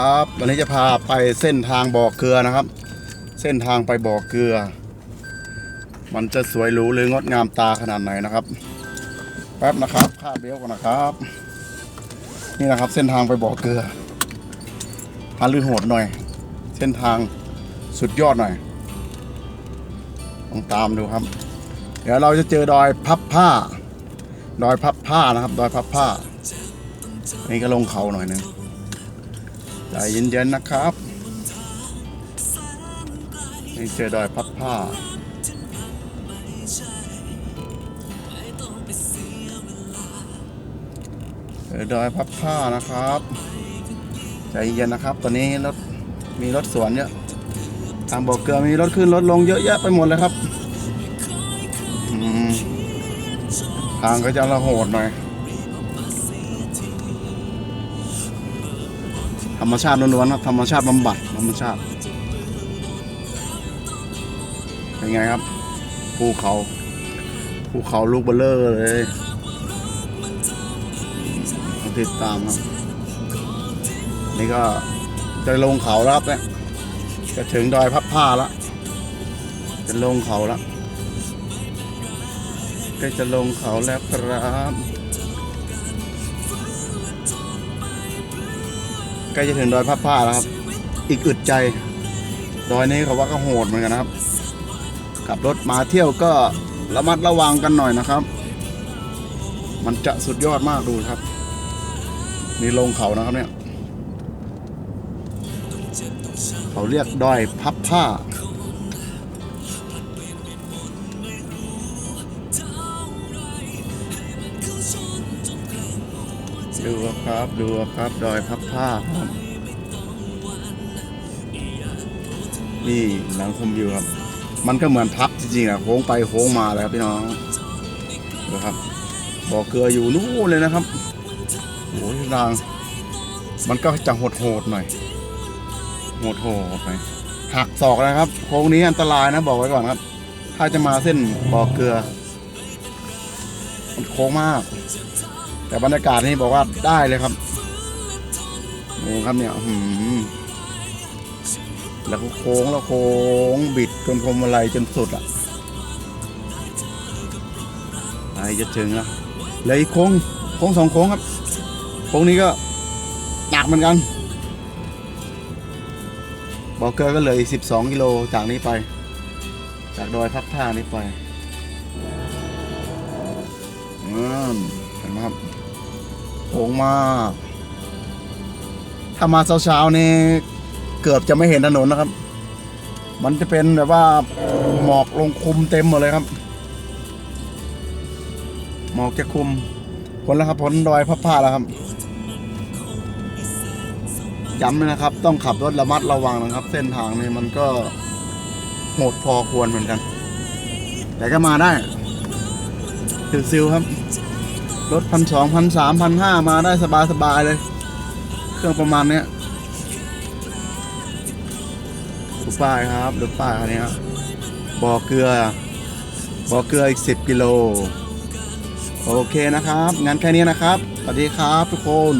ครับวันนี้จะพาไปเส้นทางบ่อเกลือนะครับ เส้นทางไปบ่อเกลือ มันจะสวยหรูหรืองดงามตาขนาดไหนนะครับ แป๊บนะครับคาดเบลก่อนนะครับ นี่นะครับเส้นทางไปบ่อเกลือฮาลื่นโหดหน่อย เส้นทางสุดยอดหน่อยต้องตามดูครับ เดี๋ยวเราจะเจอดอยพับผ้า ดอยพับผ้านะครับ ดอยพับผ้านี่ก็ลงเขาหน่อยหนึง ใจเย็นๆนะครับนี่เจอดอยพับผ้าเจอดอยพับผ้านะครับ ใจเย็นนะครับ ตอนนี้รถมีรถสวนเยอะทางบอกเกลือมีรถขึ้นรถลงเยอะแยะไปหมดเลยครับอืมทางก็จะระโหดหน่อย รรมชาติล้วนๆครับธรรมชาติบำบัดธรรมชาติเป็นไงครับภูเขาภูเขาลูกเบลเลอร์เลยติดตามครับ นี่ก็จะลงเขาแล้วครับเนี่ยจะถึงดอยพับผ้าแล้วจะลงเขาแล้วก็จะลงเขาแล้วครับ ใกล้จะถึงดอยพับผ้าแล้วครับ อีกอึดใจ ดอยนี้เขาว่าก็โหดเหมือนกันนะครับ ขับรถมาเที่ยวก็ระมัดระวังกันหน่อยนะครับ มันจะสุดยอดมากดูครับ นี่ลงเขานะครับเนี่ย เขาเรียกดอยพับผ้า ดูครับ ดูครับ ดอยพับผ้าครับ นี่หลังคมวิวครับ มันก็เหมือนพับจริงๆอะโค้งไปโค้งมาเลยครับพี่น้องดูครับบ่อเกลืออยู่นู่นเลยนะครับโอ้ยทางมันก็จะโหดๆหน่อยโหดๆหน่อยหักศอกนะครับ โค้งนี้อันตรายนะบอกไว้ก่อนครับ ถ้าจะมาเส้นบ่อเกลือ มันโค้งมาก แต่บรรยากาศนี่บอกว่าได้เลยครับโอ้ครับเนี่ยหือแล้วก็โค้งแล้วโค้งบิดจนพวงมาลัยจนสุดอะไอจะถึงแล้วเลยโค้งโค้งสองโค้งครับโค้งนี้ก็หนักเหมือนกันบอกเกอร์ก็เลยสิบสองกิโลจากนี้ไป จากดอยพับท่านี้ไปอืมเห็นไหมครับ งมาก ถ้ามาเช้าๆนี่เกือบจะไม่เห็นถนนนะครับ มันจะเป็นแบบว่าหมอกลงคุมเต็มหมดเลยครับ หมอกจะคุมผลแล้วครับผลดอยพับผ้าแล้วครับย้ำเลยนะครับ ต้องขับรถระมัดระวังนะครับ เส้นทางนี้มันก็โหดพอควรเหมือนกัน แต่ก็มาได้ซิลๆครับ รถพันสองพันสามพันห้ามาได้สบายสบายเลย เครื่องประมาณเนี้ยดูป้ายครับดูป้ายอันนี้ครับบ่อเกลือบ่อเกลืออีกสิบกิโลโอเคนะครับ งั้นแค่นี้นะครับ สวัสดีครับทุกคน